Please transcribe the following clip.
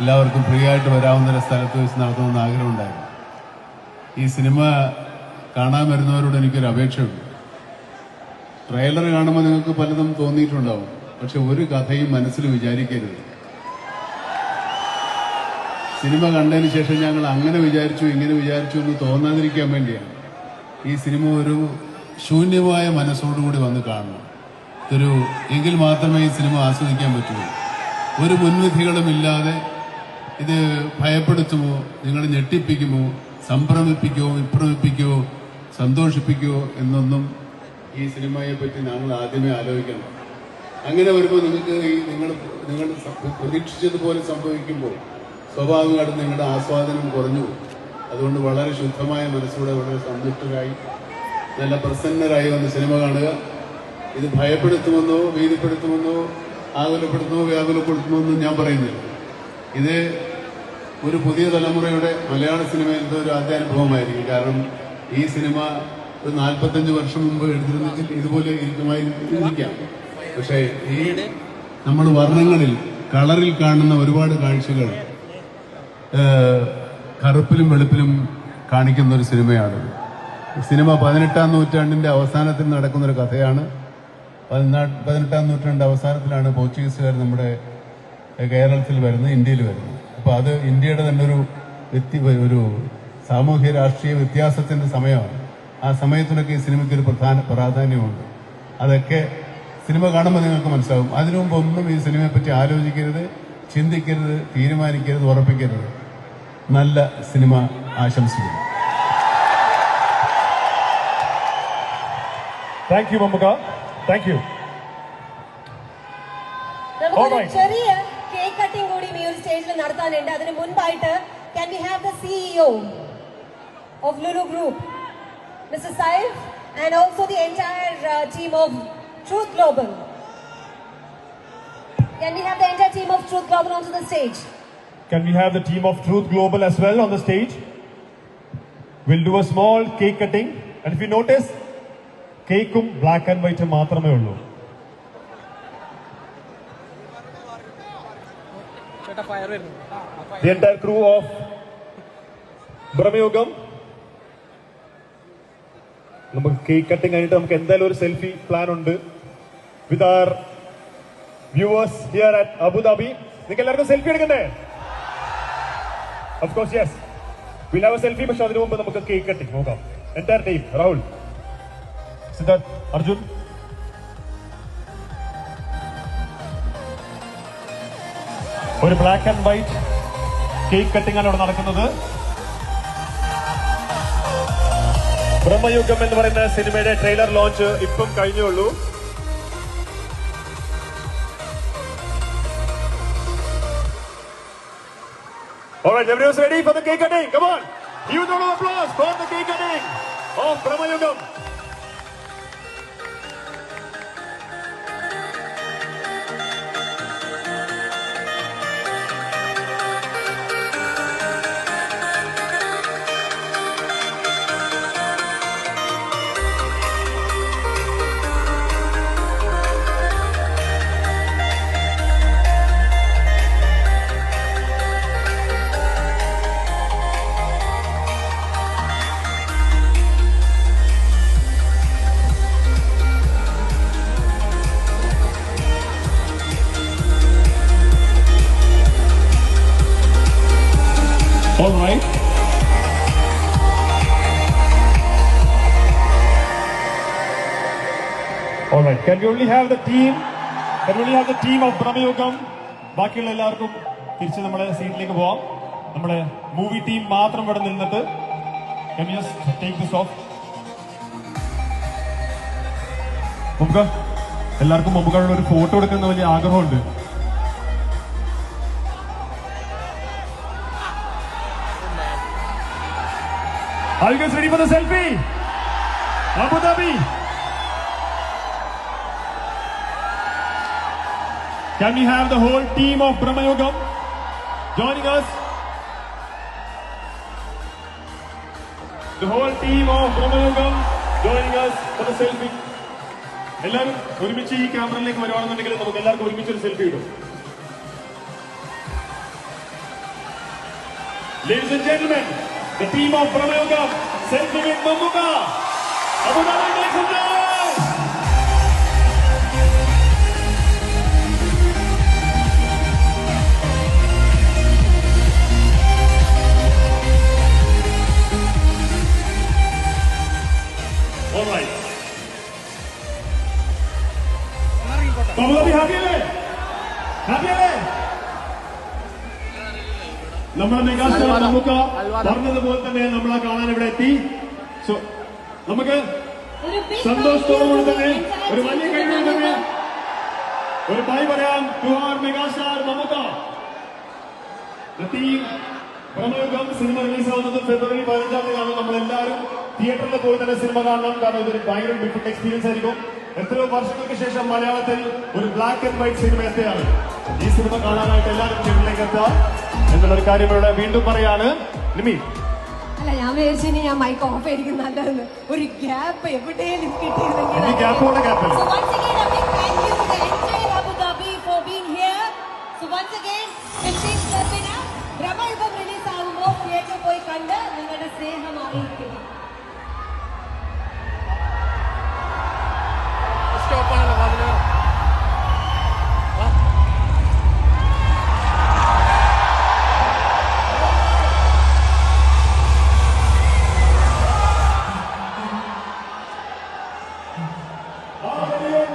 എല്ലാവർക്കും ഫ്രീ ആയിട്ട് വരാവുന്ന ഒരു സ്ഥലത്ത് വെച്ച് നടത്തണമെന്ന് ആഗ്രഹമുണ്ടായിരുന്നു. ഈ സിനിമ കാണാൻ വരുന്നവരോട് എനിക്കൊരു അപേക്ഷയുണ്ട്. ട്രെയിലർ കാണുമ്പോൾ നിങ്ങൾക്ക് പലതും തോന്നിയിട്ടുണ്ടാവും. പക്ഷെ ഒരു കഥയും മനസ്സിൽ വിചാരിക്കരുത്. സിനിമ കണ്ടതിന് ശേഷം ഞങ്ങൾ അങ്ങനെ വിചാരിച്ചു ഇങ്ങനെ വിചാരിച്ചു എന്ന് തോന്നാതിരിക്കാൻ വേണ്ടിയാണ് ഈ സിനിമ ഒരു ശൂന്യമായ മനസ്സോടുകൂടി വന്ന് കാണണം ഇതൊരു എങ്കിൽ മാത്രമേ ഈ സിനിമ ആസ്വദിക്കാൻ പറ്റുള്ളൂ ഒരു മുൻവിധികളും ഇല്ലാതെ ഇത് ഭയപ്പെടുത്തുമോ? നിങ്ങളെ ഞെട്ടിപ്പിക്കുമോ? സംഭ്രമിപ്പിക്കുമോ? വിഭ്രമിപ്പിക്കുമോ? സന്തോഷിപ്പിക്കുമോ? എന്നൊന്നും ഈ സിനിമയെ പറ്റി ഞങ്ങൾ ആദ്യമേ ആലോചിക്കണം. അങ്ങനെ വരുമ്പോൾ നിങ്ങൾക്ക് ഈ നിങ്ങൾ നിങ്ങൾ പ്രതീക്ഷിച്ചതുപോലെ സംഭവിക്കുമ്പോൾ സ്വാഭാവികമായിട്ടും നിങ്ങളുടെ ആസ്വാദനം കുറഞ്ഞു അതുകൊണ്ട് വളരെ ശുദ്ധമായ മനസ്സോടെ വളരെ സന്തുഷ്ടരായി നല്ല പ്രസന്നരായി വന്ന് സിനിമ കാണുക. ഇത് ഭയപ്പെടുത്തുമെന്നോ ഭീതിപ്പെടുത്തുമെന്നോ ആകുലപ്പെടുത്തുമോ വ്യാകുലപ്പെടുത്തുമോ ഞാൻ പറയുന്നില്ല. ഇത് ഒരു പുതിയ തലമുറയുടെ മലയാള സിനിമയിൽ ഒരു ആദ്യാനുഭവമായിരിക്കും കാരണം ഈ സിനിമ ഒരു നാൽപ്പത്തഞ്ച് വർഷം മുമ്പ് എടുത്തിരുന്നെങ്കിൽ ഇതുപോലെ ഇരിക്കുമായിരിക്കാം. പക്ഷേ ഈ നമ്മൾ വർണങ്ങളിൽ കളറിൽ കാണുന്ന ഒരുപാട് കാഴ്ചകൾ കറുപ്പിലും വെളുപ്പിലും കാണിക്കുന്ന ഒരു സിനിമയാണ് സിനിമ പതിനെട്ടാം നൂറ്റാണ്ടിന്റെ അവസാനത്തിൽ നടക്കുന്ന ഒരു കഥയാണ്. പതിനാ- പതിനെട്ടാം നൂറ്റാണ്ട് അവസാനത്തിലാണ് പോർച്ചുഗീസുകാർ നമ്മുടെ കേരളത്തിൽ വരുന്നത് ഇന്ത്യയിൽ വരുന്നത്. അപ്പോൾ അത് ഇന്ത്യയുടെ തന്നെ ഒരു വ്യക്തി ഒരു സാമൂഹ്യ രാഷ്ട്രീയ വ്യത്യാസത്തിന്റെ സമയമാണ്. ആ സമയത്തിനൊക്കെ ഈ സിനിമയ്ക്ക് ഒരു പ്രധാന പ്രാധാന്യമുണ്ട്. അതൊക്കെ സിനിമ കാണുമ്പോൾ നിങ്ങൾക്ക് മനസ്സിലാവും. അതിനു മുമ്പ് ഒന്നും ഈ സിനിമയെ പറ്റി ആലോചിക്കരുത് ചിന്തിക്കരുത് തീരുമാനിക്കരുത് ഉറപ്പിക്കരുത്. നല്ല സിനിമ ആശംസിക്കുന്നു. Thank you Mammukka thank you ചെറിയ കേക്ക് കട്ടിംഗ് കൂടി ഈ ഒരു സ്റ്റേജിൽ നടത്താനുണ്ട് അതിന് മുൻപായിട്ട് can we have the CEO of Lulu group mister Saif and also the entire team of truth global Can we have the entire team of Truth Global onto the stage? Can we have the team of Truth Global as well on the stage? We'll do a small cake cutting. And if you notice, കേക്കും black and white മാത്രമേ ഉള്ളൂ The entire crew of Bramayugam നമുക്ക് cake cutting കഴിഞ്ഞിട്ട് നമുക്ക് എന്തായാലും ഒരു selfie plan ഉണ്ട്. With our viewers here at Abu Dhabi നിങ്ങൾക്ക് എല്ലാവർക്കും സെൽഫി എടുക്കണ്ടേ? Of course yes will have selfie പക്ഷെ അതിനു മുമ്പ് നമുക്ക് കേക്ക് കട്ടിംഗ് നോക്കാം. എന്റയർ ടീം രാഹുൽ സിദ്ധാർത്ഥ് അർജുൻ ഒരു black and white cake cutting ആണ് ഇവിടെ നടക്കുന്നത് ബ്രഹ്മയുഗം എന്ന് പറയുന്ന സിനിമയുടെ ട്രെയിലർ ലോഞ്ച് ഇപ്പം കഴിഞ്ഞുള്ളൂ Alright, everyone's ready for the cake cutting. Come on. Huge round of applause for the cake cutting of Brahmayugam. All right. Can we only have the team? Can we only have the team of Brahmayogam? ബാക്കിയുള്ള എല്ലാവർക്കും തിരിച്ച് നമ്മുടെ സീറ്റിലേക്ക് പോവാം നമ്മുടെ movie team മാത്രം ഇവിടെ നിന്നിട്ട് off? നമുക്ക് എല്ലാവർക്കും മുമ്പുകളുടെ ഒരു ഫോട്ടോ എടുക്കുന്ന വലിയ ആഗ്രഹമുണ്ട് Are you guys ready for. Can we have the whole team of Brahma Brahmayogam joining us? The whole team of Brahma Brahmayogam joining us for the selfie. എല്ലാവരും ഒരുമിച്ച് ഈ ക്യാമറയിലേക്ക് വരുവാണെന്നുണ്ടെങ്കിൽ നമുക്ക് എല്ലാവർക്കും ഒരുമിച്ച് ഒരു സെൽഫി ഇടും Ladies and gentlemen, the team of Pramayogam selfie with Mamuka. Abu Dhabi All right. Abu Dhabi happy അല്ലേ? Happy നമ്മുടെ മെഗാസ്റ്റാർ നമുക്ക് പറഞ്ഞതുപോലെ തന്നെ നമ്മളെ കാണാൻ ഇവിടെ എത്തി. സോ നമുക്ക് സന്തോഷത്തോടുകൂടി തന്നെ ഒരു വലിയ കഴിവ് തന്നെ ഒരു ബൈ പറയാം ടു ആർ മെഗാസ്റ്റാർ മമത പ്രമുഖം സിനിമ റിലീസ് ആവുന്നത് ഫെബ്രുവരി പതിനഞ്ചാം തീയതിയാണ് നമ്മൾ എല്ലാവരും തിയേറ്ററിൽ പോയി തന്നെ സിനിമ കാണണം. കാരണം ഇതൊരു ഭയങ്കര ഡിഫറെന്റ് എക്സ്പീരിയൻസ് ആയിരിക്കും. എത്രയോ വർഷങ്ങൾക്ക് ശേഷം മലയാളത്തിൽ ഒരു ബ്ലാക്ക് ആൻഡ് വൈറ്റ് സിനിമ എത്തുകയാണ് ഈ സിനിമ കാണാനായിട്ട് എല്ലാവരും തിയേറ്ററിലേക്ക് എത്താം എന്നുള്ളൊരു കാര്യം ഇവിടെ വീണ്ടും പറയാണ്. നിമി അല്ല ഞാൻ വിചാരിച്ചു ഞാൻ മൈക്ക് ഓഫ് ആയിരിക്കും നല്ലതെന്ന്. ഒരു ഗ്യാപ്പ് എവിടെയും കിട്ടിയിരുന്നെങ്കിൽ All